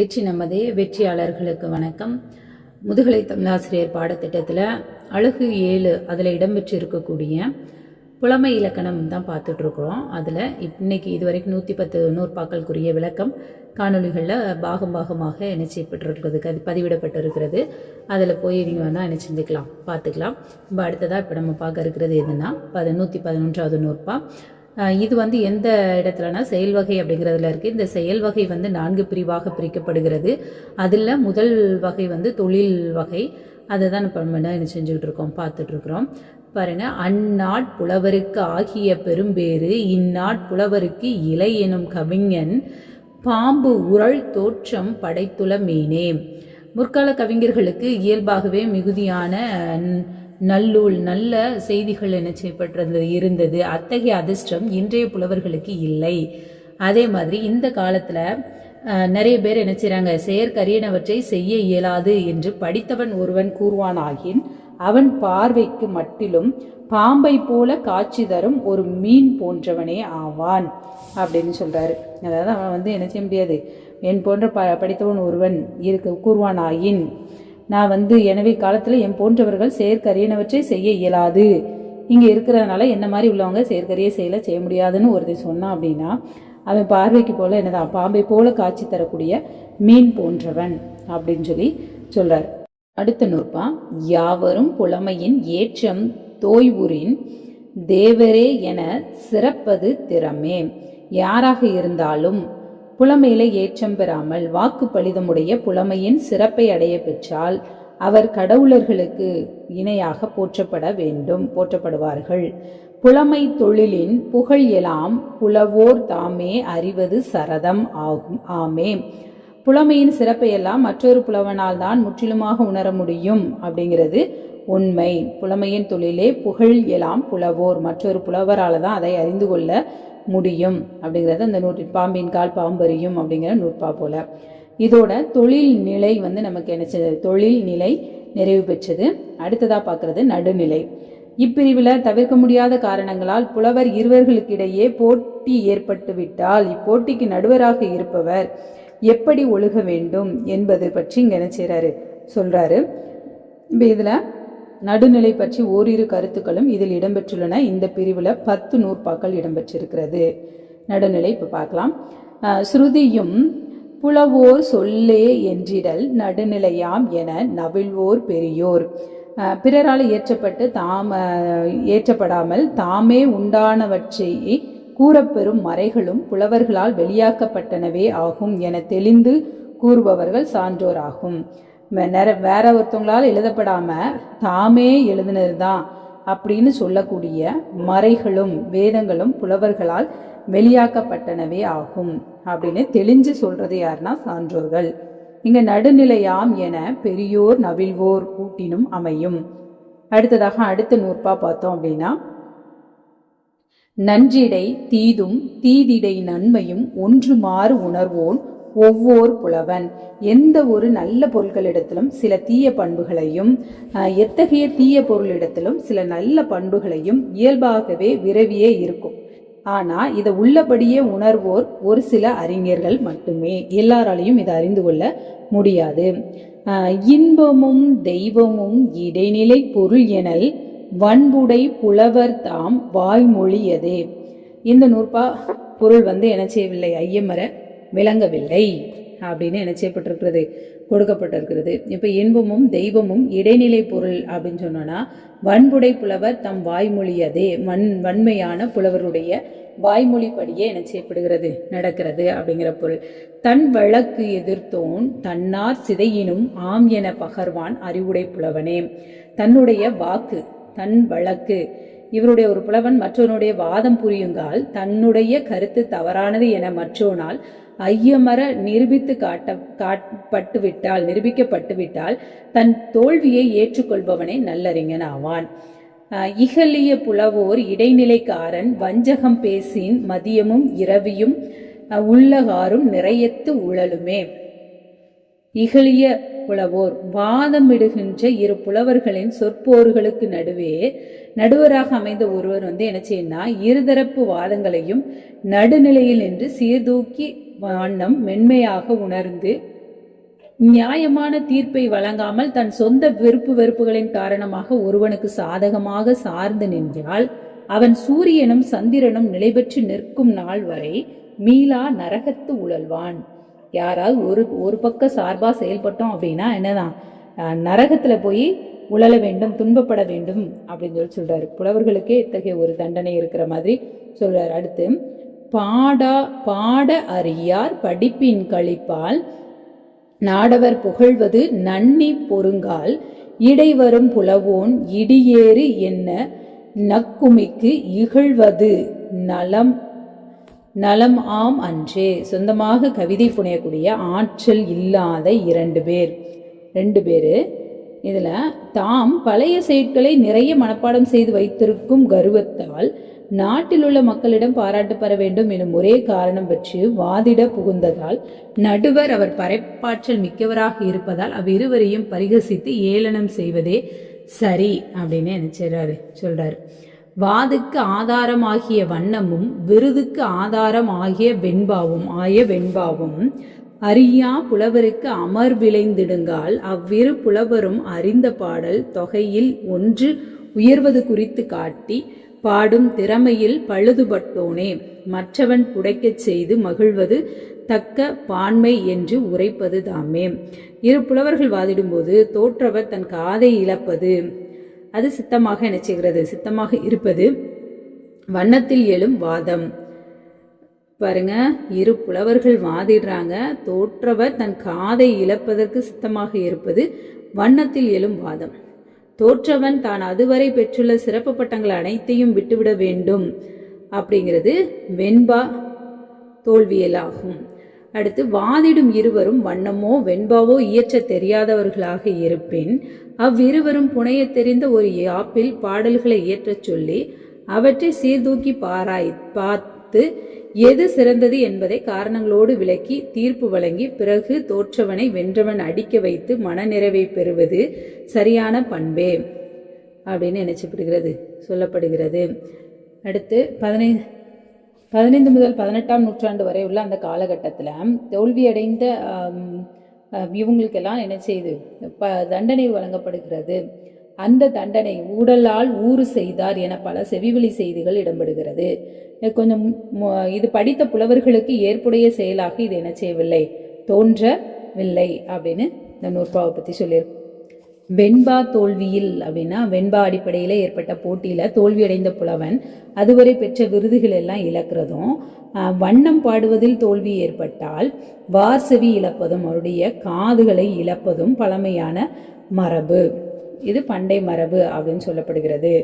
வெற்றி நமதே வெற்றியாளர்களுக்கு வணக்கம். முதுகலை தமிழாசிரியர் பாடத்திட்டத்தில் அழகு ஏழு அதில் இடம்பெற்று இருக்கக்கூடிய புலமை இலக்கணம் தான் பார்த்துட்ருக்குறோம். அதில் இன்னைக்கு இதுவரைக்கும் நூற்றி பத்து நூற்பாக்களுக்குரிய விளக்கம் காணொளிகளில் பாகம் பாகமாக என்ன செய்யப்பட்டிருக்கிறது அது பதிவிடப்பட்டிருக்கிறது. அதில் போய் நீங்கள் வேணால் என்ன செஞ்சுக்கலாம் பார்த்துக்கலாம். இப்போ அடுத்ததாக இப்போ நம்ம பார்க்க இருக்கிறது எதுனா பத நூற்றி பதினொன்றாவது நூற்பா. இது வந்து எந்த இடத்துலனா செயல் வகை அப்படிங்கிறதுல இருக்குது இந்த செயல் வகை வந்து நான்கு பிரிவாக பிரிக்கப்படுகிறது. அதில் முதல் வகை வந்து தொழில் வகை. அதை தான் இப்போ நம்ம என்ன செஞ்சுக்கிட்டு இருக்கோம் பார்த்துட்ருக்குறோம் பாருங்க அந்நாட் புலவருக்கு ஆகிய பெரும்பேறு இந்நாட் புலவருக்கு இலை எனும் கவிஞன் பாம்பு உரள் தோற்றம் படைத்துள மீனே. முற்கால கவிஞர்களுக்கு இயல்பாகவே மிகுதியான நல்லூல் நல்ல செய்திகள் என்ன செய்யப்பட்டிருந்தது? இருந்தது. அத்தகைய அதிர்ஷ்டம் இன்றைய புலவர்களுக்கு இல்லை. அதே மாதிரி இந்த காலத்தில் நிறைய பேர் என்ன செய்கிறாங்க செயற்கரியனவற்றை செய்ய இயலாது என்று படித்தவன் ஒருவன் கூறுவானாகின் அவன் பார்வைக்கு மட்டிலும் பாம்பை போல காட்சி தரும் ஒரு மீன் போன்றவனே ஆவான் அப்படின்னு சொல்றாரு. அதாவது அவன் வந்து என்ன செய்ய முடியாது? என் போன்ற ப படித்தவன் ஒருவன் இருக்க கூறுவானாயின் நான் வந்து எனவே காலத்தில் என் போன்றவர்கள் செயற்கரியனவற்றை செய்ய இயலாது. இங்கே இருக்கிறதுனால என்ன மாதிரி உள்ளவங்க செயற்கரிய செயலை செய்ய முடியாதுன்னு ஒருத்தர் சொன்னான் அப்படின்னா அவன் பார்வைக்கு போல என்னதான் பாம்பை போல காட்சி தரக்கூடிய மீன் போன்றவன் அப்படின்னு சொல்லி சொல்றார். அடுத்த நூற்பா யாவரும் புலமையின் ஏற்றம் தோய்வுரின் தேவரே என சிறப்பது திறமே. யாராக இருந்தாலும் புலமையில ஏற்றம் பெறாமல் வாக்கு பலிதமுடைய புலமையின் சிறப்பை அடைய பெற்றால் அவர் கடவுளர்களுக்கு இணையாக போற்றப்பட வேண்டும் போற்றப்படுவார்கள். புலமை தொழிலின் புகழ் எலாம் புலவோர் தாமே அறிவது சரதம் ஆகும் ஆமே. புலமையின் சிறப்பை எல்லாம் மற்றொரு புலவனால் தான் முற்றிலுமாக உணர முடியும் அப்படிங்கிறது உண்மை. புலமையின் தொழிலே புகழ் எலாம் புலவோர் மற்றொரு புலவரால் தான் அதை அறிந்து கொள்ள முடியும் அப்படிங்கிறது அந்த நூற்றின் பாம்பின் கால் பாம்பறியும் அப்படிங்கிற நூற்பா போல. இதோட தொழில் நிலை வந்து நமக்கு என்ன தொழில் நிலை நிறைவு பெற்றது. அடுத்ததா பார்க்கறது நடுநிலை. இப்பிரிவில் தவிர்க்க முடியாத காரணங்களால் புலவர் இருவர்களுக்கிடையே போட்டி ஏற்பட்டுவிட்டால் இப்போட்டிக்கு நடுவராக இருப்பவர் எப்படி ஒழுக வேண்டும் என்பது பற்றி இங்கே என்ன செய்கிறாரு சொல்கிறாரு இப்போ இதில் நடுநிலை பற்றி ஓரிரு கருத்துக்களும் இதில் இடம்பெற்றுள்ளன. இந்த பிரிவில் பத்து நூற்பாக்கள் இடம்பெற்றிருக்கிறது. நடுநிலை இப்போ பார்க்கலாம் ஸ்ருதியும் புலவோர் சொல்லே என்றிடல் நடுநிலையாம் என நவிழ்வோர் பெரியோர். பிறரால் இயற்றப்பட்டு தாம் ஏற்றப்படாமல் தாமே உண்டானவற்றை கூறப்பெறும் மறைகளும் புலவர்களால் வெளியாக்கப்பட்டனவே ஆகும் என தெளிந்து கூறுபவர்கள் சான்றோர் ஆகும் வேற ஒருத்தவங்களால் எழுதப்படாம தாமே எழுதினதுதான் அப்படின்னு சொல்லக்கூடிய மறைகளும் வேதங்களும் புலவர்களால் வெளியாக்கப்பட்டனவே ஆகும் அப்படின்னு தெளிஞ்சு சொல்றது யாருன்னா சான்றோர்கள். இங்க நடுநிலையாம் என பெரியோர் நவிழ்வோர் கூட்டினும் அமையும். அடுத்ததாக அடுத்த நூற்பா பார்த்தோம் அப்படின்னா நன்றிடை தீதும் தீதிடை நன்மையும் ஒன்றுமாறு உணர்வோன் ஒவ்வொரு புலவன் எந்த ஒரு நல்ல பொருட்களிடத்திலும் சில தீய பண்புகளையும் எத்தகைய தீய பொருளிடத்திலும் சில நல்ல பண்புகளையும் இயல்பாகவே விரவியே இருக்கும். ஆனா இதை உள்ளபடியே உணர்வோர் ஒரு சில அறிஞர்கள் மட்டுமே எல்லாராலையும் இதை அறிந்து கொள்ள முடியாது. இன்பமும் தெய்வமும் இடைநிலை பொருள் எனல் வன்புடை புலவர் தாம் வாய்மொழியதே. இந்த நூற்பா பொருள் வந்து என்ன செய்யவில்லை ஐயமர விளங்கவில்லை அப்படின்னு என்ன செய்யப்பட்டிருக்கிறது? கொடுக்கப்பட்டிருக்கிறது. இப்போ இன்பமும் தெய்வமும் இடைநிலை பொருள் அப்படின்னு சொன்னோன்னா வன்புடை புலவர் தம் வாய்மொழியதே வன் வன்மையான புலவருடைய வாய்மொழிப்படியே என்ன செய்யப்படுகிறது? நடக்கிறது அப்படிங்கிற பொருள். தன் வழக்கு எதிர்த்தோன் தன்னார் சிதையினும் ஆம் என பகர்வான் அறிவுடை புலவனே. தன்னுடைய வாக்கு தன் வழக்கு இவருடைய ஒரு புலவன் மற்றவனுடைய வாதம் புரியுங்கால் தன்னுடைய கருத்து தவறானது என மற்றோனால் ஐயமர நிரூபித்து காட்ட காட்டப்பட்டுவிட்டால் நிரூபிக்கப்பட்டுவிட்டால் தன் தோல்வியை ஏற்றுக்கொள்பவனே நல்லறிஞன் ஆவான் இகலிய புலவோர் இடைநிலைக்காரன் வஞ்சகம் பேசின் மதியமும் இரவியும் உள்ளகாரும் நிறையத்து உழலுமே. இகழிய புலவோர் வாதமிடுகின்ற இரு புலவர்களின் சொற்போர்களுக்கு நடுவே நடுவராக அமைந்த ஒருவர் வந்து என்ன செய்யணும்னா இருதரப்பு வாதங்களையும் நடுநிலையில் நின்று சீர்தூக்கி வண்ணம் மென்மையாக உணர்ந்து நியாயமான தீர்ப்பை வழங்காமல் தன் சொந்த விருப்பு வெறுப்புகளின் காரணமாக ஒருவனுக்கு சாதகமாக சார்ந்து நின்றால் அவன் சூரியனும் சந்திரனும் நிலை பெற்று நிற்கும் நாள் வரை மீளா நரகத்து உழல்வான். யாராவது ஒரு ஒரு பக்க சார்பாக செயல்பட்டோம் அப்படின்னா என்னதான்? நரகத்தில் போய் உழல வேண்டும் துன்பப்பட வேண்டும் அப்படின்னு சொல்லி சொல்கிறாரு புலவர்களுக்கே இத்தகைய ஒரு தண்டனை இருக்கிற மாதிரி சொல்கிறார் அடுத்து பாடா பாட அறியார் படிப்பின் கழிப்பால் நாடவர் புகழ்வது நன்னி பொருங்கால் இடைவரும் புலவோன் இடியேறு என்ன நக்குமிக்கு இகழ்வது நலம் நலம் ஆம் அன்றே. சொந்தமாக கவிதை புனையக்கூடிய ஆற்றல் இல்லாத இரண்டு பேர். ரெண்டு பேர். இதில் தாம் பழைய செயற்களை நிறைய மனப்பாடம் செய்து வைத்திருக்கும் கர்வத்தால் நாட்டில் உள்ள மக்களிடம் பாராட்டு பெற வேண்டும் எனும் ஒரே காரணம் பற்றி வாதிட புகுந்ததால் நடுவர் அவர் பறைப்பாற்றல் மிக்கவராக இருப்பதால் அவ்விருவரையும் பரிகசித்து ஏளனம் செய்வதே சரி அப்படின்னு நினைச்சாரு சொல்றாரு. வாதுக்கு ஆதாரமாகிய வண்ணமும் விருதுக்கு ஆதாரம் ஆகிய வெண்பாவும் ஆய வெண்பாவும் அறியா புலவருக்கு அமர் விளைந்திடுங்கால் அவ்விரு புலவரும் அறிந்த பாடல் தொகையில் ஒன்று உயர்வது குறித்து காட்டி பாடும் திறமையில் பழுதுபட்டோனே மற்றவன் புடைக்கச் செய்து மகிழ்வது தக்க பான்மை என்று உரைப்பது தாமே. இரு புலவர்கள் வாதிடும்போது தோற்றவர் தன் காதை இழப்பது அது சித்தமாக என்ன செய்கிறது? சித்தமாக இருப்பது வண்ணத்தில் எழும் வாதம். பாருங்க இரு புலவர்கள் வாதிடுறாங்க. தோற்றவர் தன் காதை இழப்பதற்கு சித்தமாக இருப்பது வண்ணத்தில் எழும் வாதம். தோற்றவன் தான் அதுவரை பெற்றுள்ள சிறப்பு பட்டங்கள் அனைத்தையும் விட்டுவிட வேண்டும் அப்படிங்கிறது வெண்பா தோல்வியலாகும். அடுத்து வாதிடும் இருவரும் வண்ணமோ வெண்பாவோ இயற்றத் தெரியாதவர்களாக இருப்பின் அவ்விருவரும் புனைய தெரிந்த ஒரு யாப்பில் பாடல்களை இயற்றச் சொல்லி அவற்றை சீர்தூக்கி பாராய் பார்த்து எது சிறந்தது என்பதை காரணங்களோடு விளக்கி தீர்ப்பு வழங்கி பிறகு தோற்றவனை வென்றவன் அடிக்க வைத்து மனநிறைவை பெறுவது சரியான பண்பே அப்படின்னு நினைச்சப்படுகிறது சொல்லப்படுகிறது. அடுத்து பதினைந்து பதினைந்து முதல் பதினெட்டாம் நூற்றாண்டு வரை உள்ள அந்த காலகட்டத்தில் தோல்வியடைந்த இவங்களுக்கெல்லாம் என்ன செய்யுது ப தண்டனை வழங்கப்படுகிறது. அந்த தண்டனை ஊடலால் ஊறு செய்தார் என பல செவிவழி செய்திகள் இடம்பெறுகிறது. கொஞ்சம் இது படித்த புலவர்களுக்கு ஏற்புடைய செயலாக இது என்ன செய்யவில்லை? தோன்றவில்லை அப்படின்னு இந்த நூற்பாவை பற்றி சொல்லியிருக்கோம் வெண்பா தோல்வியில் அப்படின்னா வெண்பா அடிப்படையில் ஏற்பட்ட போட்டியில் தோல்வியடைந்த புலவன். அதுவரை பெற்ற விருதுகள் எல்லாம் இழக்கிறதும் வண்ணம் பாடுவதில் தோல்வி ஏற்பட்டால் வார்செவி இழப்பதும் அவருடைய காதுகளை இழப்பதும் பழமையான மரபு. இது பண்டை மரபு அப்படின்னு சொல்லப்படுகிறது.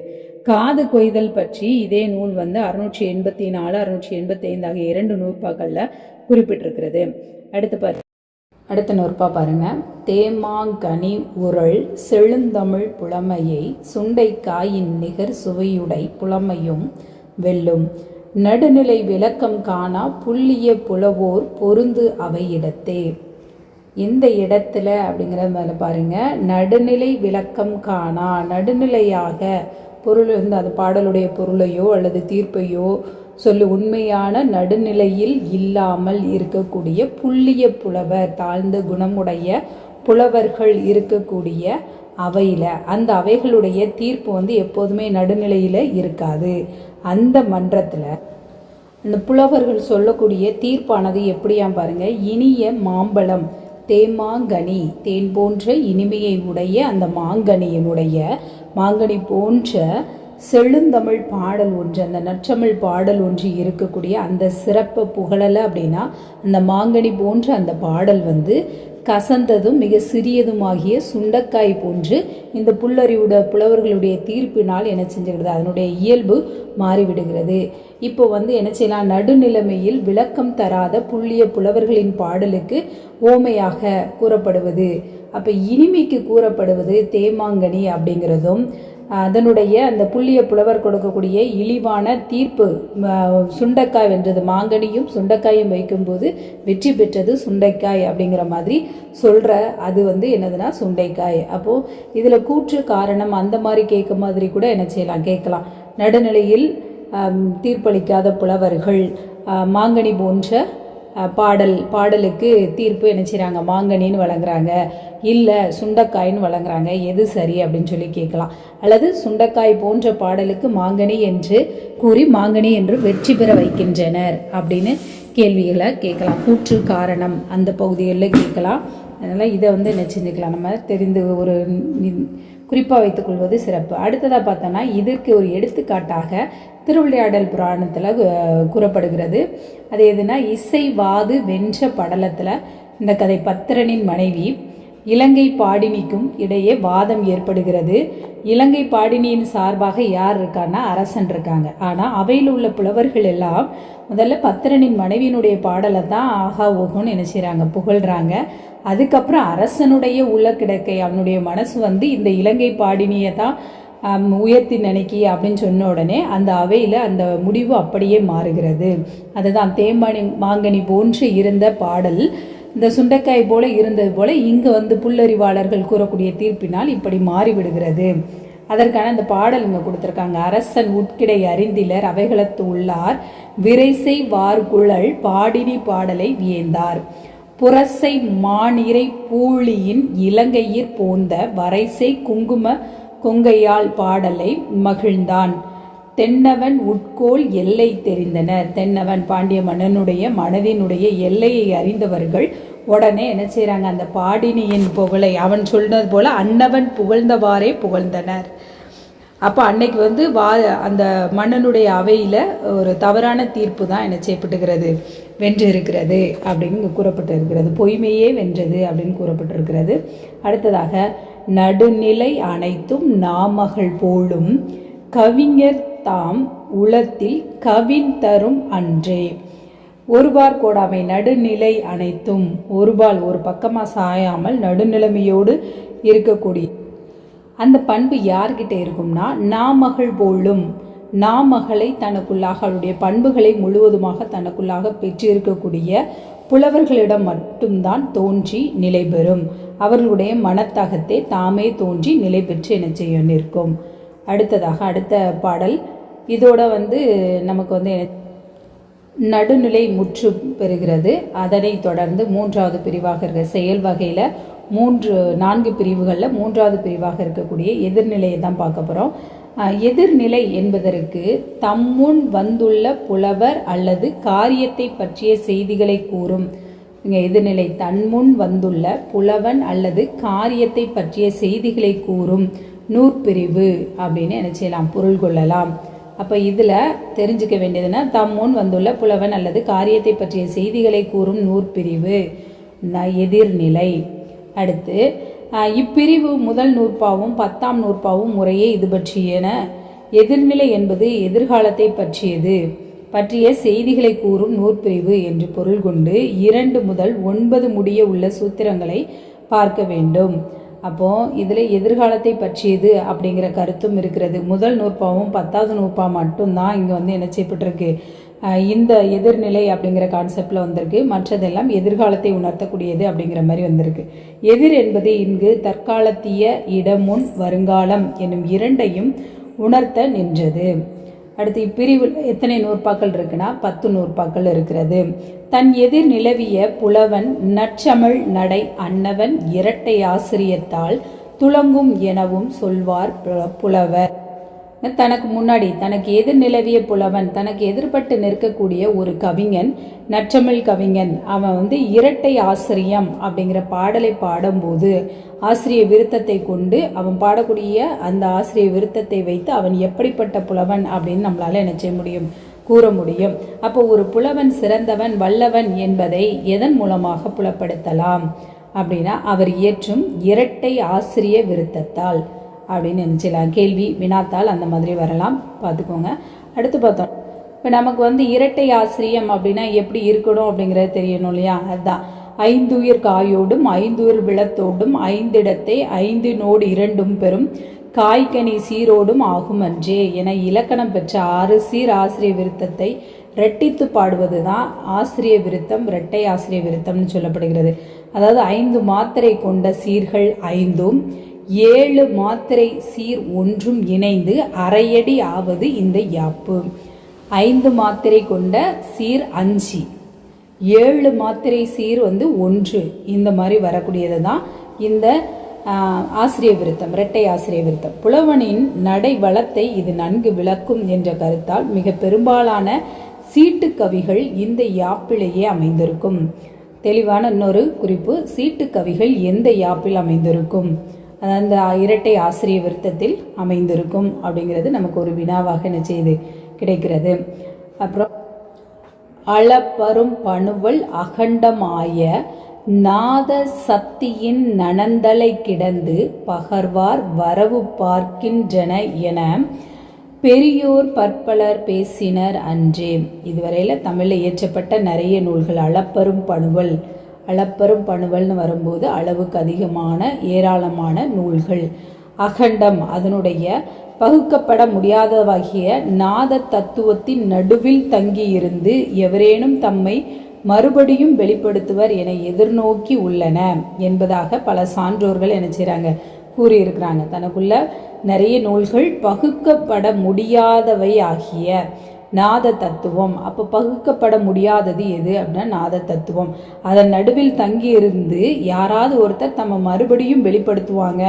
காது கொய்தல் பற்றி இதே நூல் வந்து அறுநூற்றி எண்பத்தி நாலு அறுநூற்றி எண்பத்தி ஐந்து ஆகிய இரண்டு நூற்பாக்களில் குறிப்பிட்டிருக்கிறது. அடுத்து பார்த்து அடுத்த நூற்பா பாருங்க. தேமாங்கனி உரள் செழுந்தமிழ் புலமையை சுண்டைக்காயின் நிகர் சுவையுடை புலமையும் வெல்லும். நடுநிலை விளக்கம் காணா புள்ளிய புலவோர் பொருந்து அவையிடத்தே. இந்த இடத்துல அப்படிங்கிறது மேலே பாருங்க. நடுநிலை விளக்கம் காணா நடுநிலையாக பொருள் வந்து அந்த பாடலுடைய பொருளையோ அல்லது தீர்ப்பையோ சொல்லு உண்மையான நடுநிலையில் இல்லாமல் இருக்கக்கூடிய புள்ளிய புலவர் தாழ்ந்த குணமுடைய புலவர்கள் இருக்கக்கூடிய அவையில். அந்த அவைகளுடைய தீர்ப்பு வந்து எப்போதுமே நடுநிலையில் இருக்காது. அந்த மன்றத்தில் அந்த புலவர்கள் சொல்லக்கூடிய தீர்ப்பானது எப்படியாம் பாருங்க? இனிய மாம்பழம் தேமாங்கனி தேன் போன்ற இனிமையை உடைய அந்த மாங்கனியினுடைய மாங்கனி போன்ற செழுந்தமிழ் பாடல் ஒன்று அந்த நற்றமிழ் பாடல் ஒன்று இருக்கக்கூடிய அந்த சிறப்பை புகழலை அப்படின்னா அந்த மாங்கனி போன்ற அந்த பாடல் வந்து கசந்ததும் மிக சிறியதுமாகிய சுண்டக்காய் போன்று இந்த புல்லறிவுட புலவர்களுடைய தீர்ப்பினால் என்ன செஞ்சுக்கிறது அதனுடைய இயல்பு மாறிவிடுகிறது. இப்போ வந்து என்ன செய்யலாம்? நடுநிலைமையில் விளக்கம் தராத புள்ளிய புலவர்களின் பாடலுக்கு ஓமையாக கூறப்படுவது. அப்போ இனிமைக்கு கூறப்படுவது தேமாங்கனி அப்படிங்கிறதும் அதனுடைய அந்த புள்ளிய புலவர் கொடுக்கக்கூடிய இழிவான தீர்ப்பு சுண்டைக்காய் வென்றது. மாங்கனியும் சுண்டைக்காயும் வைக்கும்போது வெற்றி பெற்றது சுண்டைக்காய் அப்படிங்கிற மாதிரி சொல்கிற அது வந்து என்னதுன்னா சுண்டைக்காய். அப்போது இதில் கூற்று காரணம் அந்த மாதிரி கேட்க மாதிரி கூட என்ன செய்யலாம்? கேட்கலாம். நடுநிலையில் தீர்ப்பளிக்காத புலவர்கள் மாங்கனி போன்ற பாடல் பாடலுக்கு தீர்ப்பு என்ன செய்கிறாங்க மாங்கனின்னு வழங்குறாங்க. இல்லை சுண்டக்காய்னு வழங்குறாங்க. எது சரி அப்படின்னு சொல்லி கேட்கலாம். அல்லது சுண்டக்காய் போன்ற பாடலுக்கு மாங்கனி என்று கூறி மாங்கனி என்று வெற்றி பெற வைக்கின்றனர் அப்படின்னு கேள்விகளை கேட்கலாம். கூற்று காரணம் அந்த பகுதிகளில் கேட்கலாம். அதனால் இதை வந்து என்ன செஞ்சுக்கலாம்? நம்ம தெரிந்து ஒரு குறிப்பாக வைத்துக்கொள்வது சிறப்பு. அடுத்ததாக பார்த்தோன்னா இதற்கு ஒரு எடுத்துக்காட்டாக திருவிளையாடல் புராணத்தில் கூறப்படுகிறது. அது எதுனா இசைவாது வென்ற படலத்தில் இந்த கதை பத்திரனின் மனைவி இலங்கை பாடினிக்கும் இடையே வாதம் ஏற்படுகிறது. இலங்கை பாடினியின் சார்பாக யார் இருக்கான்னா அரசன் இருக்காங்க. ஆனால் அவையில் உள்ள புலவர்கள் எல்லாம் முதல்ல பத்திரனின் மனைவியினுடைய பாடலை தான் ஆஹா ஓஹோன்னு என்ன செய்கிறாங்க புகழ்கிறாங்க அதுக்கப்புறம் அரசனுடைய உள்ள கிடக்கை அவனுடைய மனசு வந்து இந்த இலங்கை பாடினியை தான் உயர்த்தி நினைக்கி அப்படின்னு சொன்ன உடனே அந்த அவையில் அந்த முடிவு அப்படியே மாறுகிறது. அதுதான் தேம்பானி மாங்கனி போன்று இருந்த பாடல். இந்த சுண்டைக்காய் போல இருந்தது போல இங்கு வந்து புல்லறிவாளர்கள் கூறக்கூடிய தீர்ப்பினால் இப்படி மாறிவிடுகிறது. அதற்கான இந்த பாடல் இங்க கொடுத்துருக்காங்க. அரசன் உட்கிடை அறிந்திலர் அவைகளத்து உள்ளார். விரைசை வார்குழல் பாடினி பாடலை வியந்தார். புரசை மானிரை பூழியின் இலங்கையிற் போந்த வரைசை குங்கும கொங்கையால் பாடலை மகிழ்ந்தான். தென்னவன் உட்கோல் எல்லை தெரிந்தனர். தென்னவன் பாண்டிய மன்னனுடைய மனதினுடைய எல்லையை அறிந்தவர்கள் உடனே என்ன செய்கிறாங்க அந்த பாடினியின் புகழை அவன் சொன்னது போல அன்னவன் புகழ்ந்தவாறே புகழ்ந்தனர். அப்போ அன்னைக்கு வந்து வா அந்த மன்னனுடைய அவையில் ஒரு தவறான தீர்ப்பு தான் என்ன செய்யப்பட்டுகிறது வென்றிருக்கிறது அப்படின்னு கூறப்பட்டிருக்கிறது. பொய்மையே வென்றது அப்படின்னு கூறப்பட்டிருக்கிறது. அடுத்ததாக நடுநிலை அனைத்தும் நாமகள் போலும் கவிஞர் தாம் உளத்தில் கவின் தரும் அன்றே. ஒருபார் கோடாமை நடுநிலை அனைத்தும் ஒருபால் ஒரு பக்கமாக சாயாமல் நடுநிலைமையோடு இருக்கக்கூடிய. அந்த பண்பு யார்கிட்ட இருக்கும்னா நாமகள் போலும் நாமகளை தனக்குள்ளாக அவருடைய பண்புகளை முழுவதுமாக தனக்குள்ளாக பெற்றிருக்கக்கூடிய புலவர்களிடம் மட்டும்தான் தோன்றி நிலை பெறும். அவர்களுடைய மனத்தகத்தை தாமே தோன்றி நிலை பெற்று என்ன செய்ய நிற்கும். அடுத்ததாக அடுத்த பாடல் இதோட வந்து நமக்கு வந்து நடுநிலை முற்று பெறுகிறது. அதனைத் தொடர்ந்து மூன்றாவது பிரிவாக இருக்கிற செயல் வகையில் மூன்று நான்கு பிரிவுகளில் மூன்றாவது பிரிவாக இருக்கக்கூடிய எதிர்நிலையை தான் பார்க்க போகிறோம் எதிர்நிலை என்பதற்கு தம்முன் வந்துள்ள புலவர் அல்லது காரியத்தை பற்றிய செய்திகளை கூறும். இங்கே எதிர்நிலை தன்முன் வந்துள்ள புலவன் அல்லது காரியத்தை பற்றிய செய்திகளை கூறும் நூற்பிரிவு அப்படின்னு என்ன செய்யலாம்? பொருள் கொள்ளலாம். அப்போ இதில் தெரிஞ்சுக்க வேண்டியதுன்னா தம் முன் வந்துள்ள புலவன் அல்லது காரியத்தை பற்றிய செய்திகளை கூறும் நூற்பிரிவு எதிர்நிலை. அடுத்து இப்பிரிவு முதல் நூற்பாவும் பத்தாம் நூற்பாவும் முறையே இது பற்றியன. எதிர்நிலை என்பது எதிர்காலத்தை பற்றியது. பற்றிய செய்திகளை கூறும் நூற்பிரிவு என்று பொருள் கொண்டு இரண்டு முதல் ஒன்பது முடிய உள்ள சூத்திரங்களை பார்க்க வேண்டும். அப்போ இதில் எதிர்காலத்தை பற்றியது அப்படிங்கிற கருத்தும் இருக்கிறது. முதல் நூற்பாவும் பத்தாவது நூற்பா மட்டும்தான் இங்கே வந்து என்ன செய்யப்பட்டிருக்கு? இந்த எதிர்நிலை அப்படிங்கிற கான்செப்டில் வந்திருக்கு. மற்றதெல்லாம் எதிர்காலத்தை உணர்த்தக்கூடியது அப்படிங்கிற மாதிரி வந்திருக்கு. எதிர் என்பது இங்கு தற்காலத்திய இடமுன் வருங்காலம் என்னும் இரண்டையும் உணர்த்த நின்றது. அடுத்து இப்பிரிவில் எத்தனை நூற்பாக்கள் இருக்குன்னா பத்து நூற்பாக்கள் இருக்கிறது. தன் எதிர் நிலவிய புலவன் நற்சமிழ் நடை அன்னவன் இரட்டை ஆசிரியத்தால் துளங்கும் எனவும் சொல்வார் புலவர். தனக்கு முன்னாடி தனக்கு எதிர் நிலவிய புலவன் தனக்கு எதிர்பட்டு நிற்கக்கூடிய ஒரு கவிஞன் நற்றமிழ் கவிஞன். அவன் வந்து இரட்டை ஆசிரியம் அப்படிங்கிற பாடலை பாடும்போது ஆசிரிய விருத்தத்தை கொண்டு அவன் பாடக்கூடிய அந்த ஆசிரிய விருத்தத்தை வைத்து அவன் எப்படிப்பட்ட புலவன் அப்படின்னு நம்மளால என்ன செய்ய முடியும் கூற முடியும். அப்போ ஒரு புலவன் சிறந்தவன் வல்லவன் என்பதை எதன் மூலமாக புலப்படுத்தலாம்? அப்படின்னா அவர் இயற்றும் இரட்டை ஆசிரிய விருத்தத்தால். அப்படின்னு நினச்சிடலாம். கேள்வி வினாத்தால் அந்த மாதிரி வரலாம். பார்த்துக்கோங்க. அடுத்து பார்த்தோம். இப்போ நமக்கு வந்து இரட்டை ஆசிரியம் அப்படின்னா எப்படி இருக்கணும் அப்படிங்கிறது தெரியணும் இல்லையா? அதுதான். ஐந்துயிர் காயோடும் ஐந்துயிர் விளத்தோடும் ஐந்திடத்தை ஐந்து நோடு இரண்டும் பெறும். காய்கனி சீரோடும் ஆகும் அன்றே. என இலக்கணம் பெற்ற ஆறு சீர் ஆசிரிய விருத்தத்தை ரெட்டித்து பாடுவது தான் ஆசிரிய விருத்தம் இரட்டை ஆசிரிய விருத்தம்னு சொல்லப்படுகிறது. அதாவது ஐந்து மாத்திரை கொண்ட சீர்கள் ஐந்தும் ஏழு மாத்திரை சீர் ஒன்றும் இணைந்து அரையடி ஆவது இந்த யாப்பு. ஐந்து மாத்திரை கொண்ட சீர் அஞ்சு. ஏழு மாத்திரை சீர் வந்து ஒன்று. இந்த மாதிரி வரக்கூடியது தான் இந்த ஆசிரிய விருத்தம் இரட்டை ஆசிரிய விருத்தம். புலவனின் நடை வளத்தை இது நன்கு விளக்கும் என்ற கருத்தால் மிக பெரும்பாலான சீட்டு கவிகள் இந்த யாப்பிலேயே அமைந்திருக்கும். தெளிவான இன்னொரு குறிப்பு சீட்டு கவிகள் எந்த யாப்பில் அமைந்திருக்கும்? அந்த இரட்டை ஆசிரிய விருத்தத்தில் அமைந்திருக்கும் அப்படிங்கிறது நமக்கு ஒரு வினாவாக என்ன செய்து கிடைக்கிறது. அப்புறம் அளப்பரும் பணுவல் அகண்டமாய நாத சக்தியின் நனந்தலை கிடந்து பகர்வார் வரவு பார்க்கின்றன என பெரியோர் பற்பலர் பேசினர் அன்றே. இதுவரையில் தமிழில் இயற்றப்பட்ட நிறைய நூல்கள் அளப்பரும் பணுவல் அளப்பரும் பணுவல்னு வரும்போது அளவுக்கு அதிகமான ஏராளமான நூல்கள். அகண்டம் அதனுடைய பகுக்கப்பட முடியாதவாகிய நாத தத்துவத்தின் நடுவில் தங்கியிருந்து எவரேனும் தம்மை மறுபடியும் வெளிப்படுத்துவர் என எதிர்நோக்கி உள்ளன என்பதாக பல சான்றோர்கள் என்ன செய்கிறாங்க கூறியிருக்கிறாங்க. தனக்குள்ள நிறைய நூல்கள் பகுக்கப்பட முடியாதவை ஆகிய நாத தத்துவம் அப்போ பகுக்கப்பட முடியாதது எது அப்படின்னா நாத தத்துவம் அதன் நடுவில் தங்கியிருந்து யாராவது ஒருத்தர் தம்ம மறுபடியும் வெளிப்படுத்துவாங்க.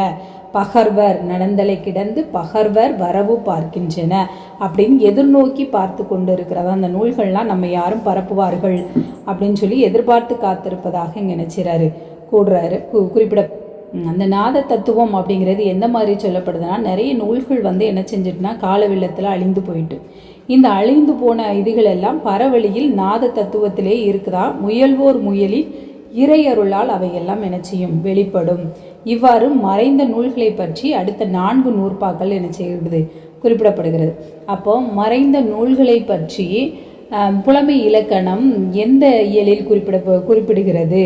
பகர்வர் நடந்தலை கிடந்து பகர்வர் வரவு பார்க்கின்றன அப்படின்னு எதிர்நோக்கி பார்த்து கொண்டு இருக்கிறதா அந்த நூல்கள்லாம் நம்ம யாரும் பரப்புவார்கள் அப்படின்னு சொல்லி எதிர்பார்த்து காத்திருப்பதாக இங்கே நினைச்சிறாரு. கூடுறாரு கு- குறிப்பிட அந்த நாத தத்துவம் அப்படிங்கிறது எந்த மாதிரி சொல்லப்படுதுன்னா நிறைய நூல்கள் வந்து என்ன செஞ்சிட்டுனா கால வெள்ளத்தில் அழிந்து போயிட்டு. இந்த அழிந்து போன இதுகள் எல்லாம் பரவழியில் நாத தத்துவத்திலே இருக்குதா? முயல்வோர் முயலில் இறையருளால் அவையெல்லாம் என்ன செய்யும் வெளிப்படும். இவ்வாறு மறைந்த நூல்களை பற்றி அடுத்த நான்கு நூற்பாக்கள் என செய்கிறது குறிப்பிடப்படுகிறது. அப்போ மறைந்த நூல்களை பற்றி புலமை இலக்கணம் எந்த இயலில் குறிப்பிட குறிப்பிடுகிறது?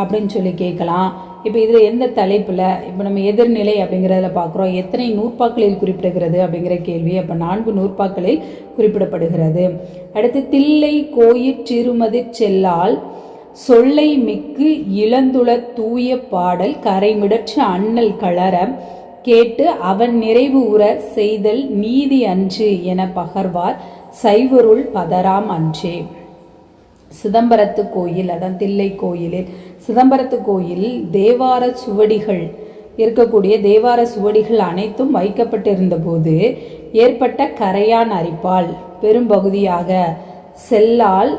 அப்படின்னு சொல்லி கேட்கலாம். இப்போ இதில் எந்த தலைப்பில் இப்போ நம்ம எதிர்நிலை அப்படிங்கிறதில் பார்க்குறோம். எத்தனை நூற்பாக்களில் குறிப்பிடுகிறது அப்படிங்கிற கேள்வி. அப்போ நான்கு நூற்பாக்களில் குறிப்பிடப்படுகிறது. அடுத்து தில்லை கோயிற் சிறுமதி செல்லால் சொல்லை மிக்கு இளந்துள தூய பாடல் கரைமிடற்ற அண்ணல் கலர கேட்டு அவன் நிறைவு உற செய்தல் நீதி அன்று என பகர்வார். சைவருள் பதராம் அன்றே. சிதம்பரத்து கோயில் அதான் தில்லை கோயிலில். சிதம்பரத்து கோயில் தேவார சுவடிகள். இருக்கக்கூடிய தேவார சுவடிகள் அனைத்தும் வைக்கப்பட்டிருந்த போது ஏற்பட்ட கரையான் அரிப்பால். பெரும்பகுதியாக செல்லால்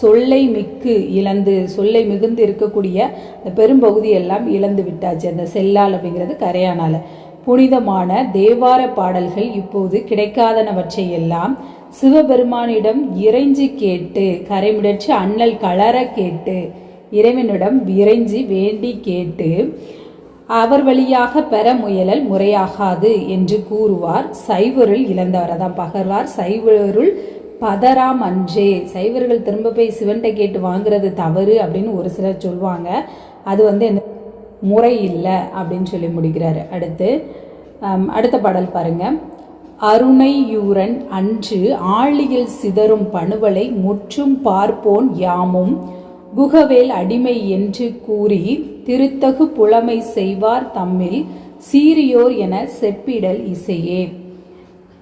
சொல்லை மிக்கு இழந்து சொல்லை மிகுந்து இருக்கக்கூடிய அந்த பெரும்பகுதி எல்லாம் இழந்து விட்டாச்சு. அந்த செல்லால் அப்படிங்கிறது கரையானால. புனிதமான தேவார பாடல்கள் இப்போது கிடைக்காதனவற்றை எல்லாம் சிவபெருமானிடம் இறைஞ்சி கேட்டு கரைமிடற்று அண்ணல் கலர கேட்டு இறைவனிடம் விரைஞ்சி வேண்டி கேட்டு அவர் வழியாக பெற முயலல் முறையாகாது என்று கூறுவார். சைவருள் இழந்தவர் தான் பகர்வார். சைவருள் பதராம் அன்றே. சைவர்கள் திரும்ப போய் சிவன்கிட்ட கேட்டு வாங்குறது தவறு அப்படின்னு ஒரு சிலர் சொல்லுவாங்க அது வந்து என்ன? முறை இல்லை அப்படின்னு சொல்லி முடிக்கிறாரு. அடுத்து அடுத்த பாடல் பாருங்கள் அருணையூரன் அன்று ஆழியில் சிதறும் பணுவலை முற்றும் பார்ப்போன் யாமும். குகவேல் அடிமை என்று கூறி திருத்தகு புலமை செய்வார் தம்மில் சீரியோர் என செப்பிடல் இசையே.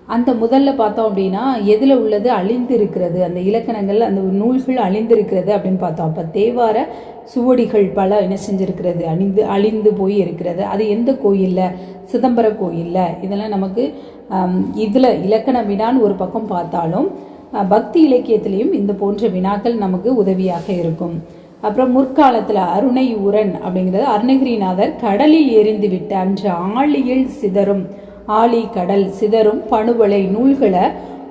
அந்த முதல்ல பார்த்தோம் அப்படின்னா எதில் உள்ளது அழிந்து இருக்கிறது அந்த இலக்கணங்கள் அந்த நூல்கள் அழிந்து இருக்கிறது அப்படின்னு பார்த்தோம். அப்போ தேவார சுவடிகள் பல என்ன செஞ்சிருக்கிறது? அழிந்து அழிந்து போய் இருக்கிறது அது எந்த கோயிலில்? சிதம்பர கோயிலில். இதெல்லாம் நமக்கு இதில் இலக்கண வினான்னு ஒரு பக்கம் பார்த்தாலும் பக்தி இலக்கியத்திலையும் இந்த போன்ற வினாக்கள் நமக்கு உதவியாக இருக்கும். அப்புறம் முற்காலத்தில் அருணை ஊரன் அப்படிங்கிறது அருணகிரிநாதர் கடலில் எரிந்து விட்ட அன்று ஆழியில் சிதறும் ஆழி கடல் சிதறும் பணுவலை நூல்களை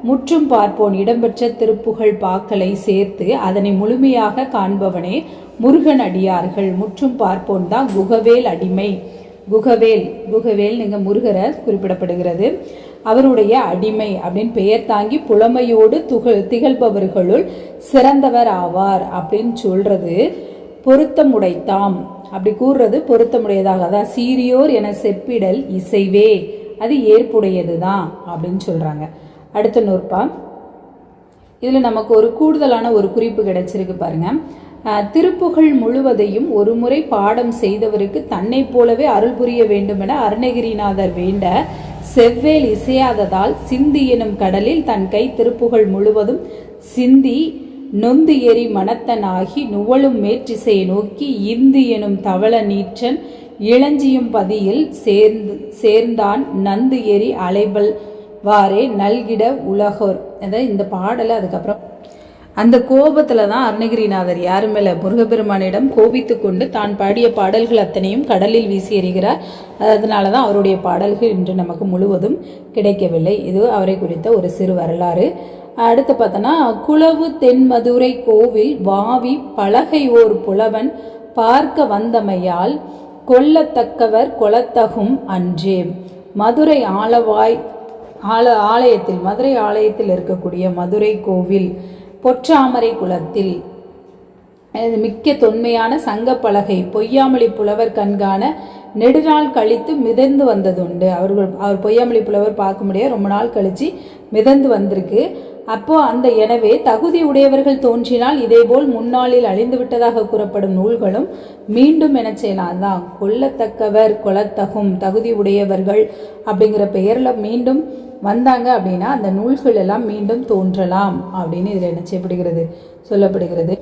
முற்றும் பார்ப்போன் இடம்பெற்ற திருப்புகழ் பாக்களை சேர்த்து அதனை முழுமையாக காண்பவனே முருகன் அடியார்கள். முற்றும் பார்ப்போன் தான் குகவேல் அடிமை. குகவேல் குகவேல் நீங்க முருகரை குறிப்பிடப்படுகிறது. அவருடைய அடிமை அப்படின்னு பெயர் தாங்கி புலமையோடு துகள் திகழ்பவர்களுள் சிறந்தவர் ஆவார் அப்படின்னு சொல்றது பொருத்தமுடைத்தாம். அப்படி கூறுறது பொருத்தமுடையதாக. தான் சீரியோர் என செப்பிடல் இசைவே அது ஏற்புடையது தான் அப்படின்னு சொல்றாங்க. அடுத்த நூற்பா. இதில் நமக்கு ஒரு கூடுதலான ஒரு குறிப்பு கிடைச்சிருக்கு பாருங்க. திருப்புகழ் முழுவதையும் ஒரு முறை பாடம் செய்தவருக்கு தன்னை போலவே அருள் புரிய வேண்டும் என அருணகிரிநாதர் வேண்ட செவ்வேல் இசையாததால் சிந்தி எனும் கடலில் தன் கை திருப்புகள் முழுவதும் சிந்தி நொந்து எரி மனத்தனாகி நுவலும் மேற்றிசையை நோக்கி இந்து எனும் தவள நீற்றன் இளஞ்சியும் பதியில் சேர்ந்து சேர்ந்தான் நந்து எரி அலைபல் வாரே நல்கிட உலகோர். அதாவது இந்த பாடலை அதுக்கப்புறம் அந்த கோபத்துல தான் அருணகிரிநாதர் யார் மேல முருகப்பெருமானிடம் கோபித்து கொண்டு தான் பாடிய பாடல்கள் அத்தனையும் கடலில் வீசி எறிகிறார் அதனால தான் அவருடைய பாடல்கள் இன்று நமக்கு முழுவதும் கிடைக்கவில்லை. இது அவரை குறித்த ஒரு சிறு வரலாறு. அடுத்து பார்த்தோன்னா குளவு தென்மதுரை கோவில் வாவி பலகை ஓர் புலவன் பார்க்க வந்தமையால் கொல்லத்தக்கவர் கொலத்தகும் அன்றே. மதுரை ஆலவாய் ஆல ஆலயத்தில் மதுரை ஆலயத்தில் இருக்கக்கூடிய மதுரை கோவில் பொற்றாமரை குளத்தில். மிக்க தொன்மையான சங்கப்பலகை பொய்யாமொழி புலவர் கண்காண நெடுநாள் கழித்து மிதந்து வந்ததுண்டு. அவர்கள் அவர் பொய்யாமொழி புலவர் பார்க்க முடியாது. ரொம்ப நாள் கழிச்சு மிதந்து வந்திருக்கு. அப்போ அந்த எனவே தகுதி உடையவர்கள் தோன்றினால் இதேபோல் முன்னாளில் அழிந்து விட்டதாக கூறப்படும் நூல்களும் மீண்டும் என செய்யலாம் தான் கொல்லத்தக்கவர் கொலத்தகும் தகுதி உடையவர்கள் அப்படிங்கிற பெயரில் மீண்டும் வந்தாங்க அப்படின்னா அந்த நூல்கள் எல்லாம் மீண்டும் தோன்றலாம் அப்படின்னு இதில் என்ன செய்யப்படுகிறது? சொல்லப்படுகிறது.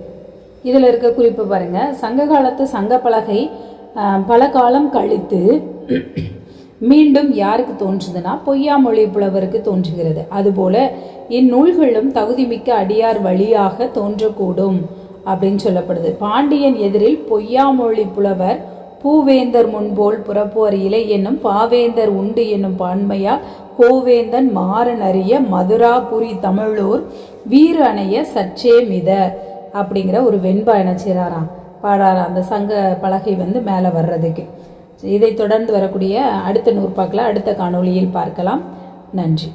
இதில் இருக்க குறிப்பு பாருங்கள் சங்க காலத்து சங்க பலகை பல காலம் கழித்து மீண்டும் யாருக்கு தோன்றுதுன்னா பொய்யா மொழி புலவருக்கு தோன்றுகிறது. அதுபோல இந்நூல்களும் தகுதிமிக்க அடியார் வழியாக தோன்றக்கூடும் அப்படின்னு சொல்லப்படுது. பாண்டியன் எதிரில் பொய்யாமொழி புலவர் பூவேந்தர் முன்போல் புறப்போர் இலை என்னும் பாவேந்தர் உண்டு என்னும் பான்மையால் கோவேந்தன் மாறன் அறிய மதுராபுரி தமிழூர் வீறு அணைய சற்றே மித அப்படிங்கிற ஒரு வெண்பா என்ன செய்கிறாராம் பாடாராம். அந்த சங்க பலகை வந்து மேலே வர்றதுக்கு. இதை தொடர்ந்து வரக்கூடிய அடுத்த நூற்பாக்கில் அடுத்த காணொளியில் பார்க்கலாம். நன்றி.